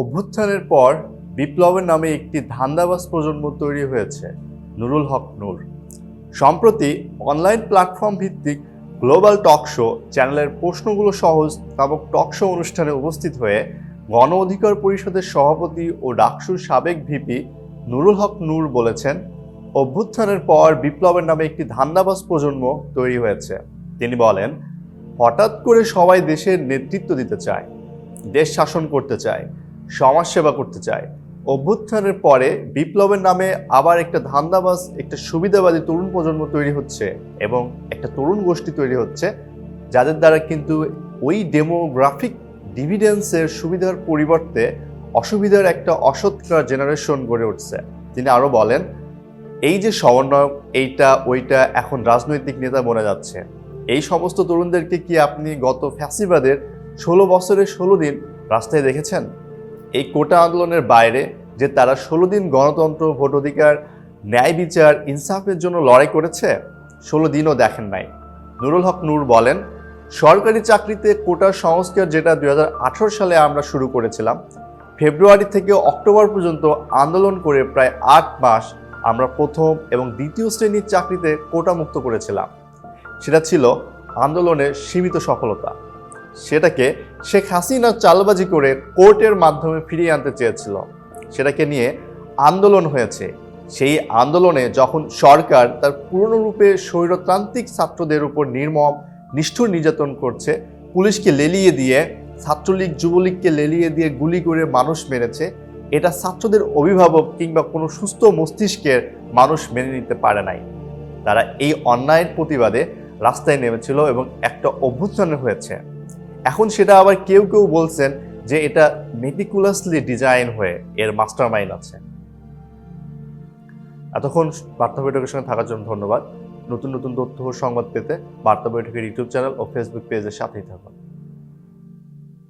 অভ্যুত্থানের পর বিপ্লবের নামে একটি ধান্দাবাজ প্রজন্ম তৈরি হয়েছে, নুরুল হক নূর। সম্প্রতি অনলাইন প্ল্যাটফর্ম ভিত্তিক গ্লোবাল টক শো চ্যানেলের প্রশ্নগুলো সহজ নামক টক শো অনুষ্ঠানে উপস্থিত হয়ে গণ অধিকার পরিষদের সভাপতি ও ডাকসুর সাবেক ভিপি নুরুল হক নূর বলেছেন, অভ্যুত্থানের পর বিপ্লবের নামে একটি ধান্দাবাজ প্রজন্ম তৈরি হয়েছে। তিনি বলেন, হঠাৎ করে সবাই দেশের নেতৃত্ব দিতে চায়, দেশ শাসন করতে চায় সমাজসেবা করতে চায়। অভ্যুত্থানের পরে বিপ্লবের নামে আবার একটা ধান্দাবাজ, একটা সুবিধাবাদী তরুণ প্রজন্ম তৈরি হচ্ছে এবং একটা তরুণ গোষ্ঠী তৈরি হচ্ছে, যাদের দ্বারা কিন্তু ওই ডেমোগ্রাফিক ডিভিডেন্সের সুবিধার পরিবর্তে অসুবিধার একটা অসৎকার জেনারেশন গড়ে উঠছে। তিনি আরও বলেন, এই যে সমন্বয়ক, এইটা, ওইটা এখন রাজনৈতিক নেতা বনে যাচ্ছে। এই সমস্ত তরুণদেরকে কি আপনি গত ফ্যাসিবাদের ষোলো বছরের ষোলো দিন রাস্তায় দেখেছেন? এই কোটা আন্দোলনের বাইরে যে তারা ষোলো দিন গণতন্ত্র ভোট অধিকার ন্যায় বিচার, ইনসাফের জন্য লড়াই করেছে, ষোলো দিনও দেখেন নাই। নুরুল হক নূর বলেন, সরকারি চাকরিতে কোটা সংস্কার যেটা দু হাজার আঠারো সালে আমরা শুরু করেছিলাম, ফেব্রুয়ারি থেকে অক্টোবর পর্যন্ত আন্দোলন করে প্রায় আট মাস আমরা প্রথম এবং দ্বিতীয় শ্রেণির চাকরিতে কোটা মুক্ত করেছিলাম। সেটা ছিল আন্দোলনের সীমিত সফলতা। সেটাকে শেখ হাসিনা চালবাজি করে কোর্টের মাধ্যমে ফিরিয়ে আনতে চেয়েছিল। সেটাকে নিয়ে আন্দোলন হয়েছে। সেই আন্দোলনে যখন সরকার তার পুরনো রূপে স্বৈরতান্ত্রিক ছাত্রদের উপর নির্মম, নিষ্ঠুর নির্যাতন করছে, পুলিশকে লেলিয়ে দিয়ে, ছাত্রলীগ, যুবলীগকে লেলিয়ে দিয়ে গুলি করে মানুষ মেরেছে, এটা ছাত্রদের অভিভাবক কিংবা কোনো সুস্থ মস্তিষ্কের মানুষ মেনে নিতে পারে নাই। তারা এই অন্যায়ের প্রতিবাদে রাস্তায় নেমেছিল এবং একটা অভ্যুত্থান হয়েছে। এখন সেটা আবার কেউ কেউ বলছেন যে এটা মেটিকুলাসলি ডিজাইন হয়ে এর মাস্টার মাইন্ড আছে। এতক্ষণ বার্তা বৈঠকের সঙ্গে থাকার জন্য ধন্যবাদ। নতুন নতুন তথ্য ও সংবাদ পেতে বার্তা বৈঠকের ইউটিউব চ্যানেল ও ফেসবুক পেজের সাথেই থাকুন।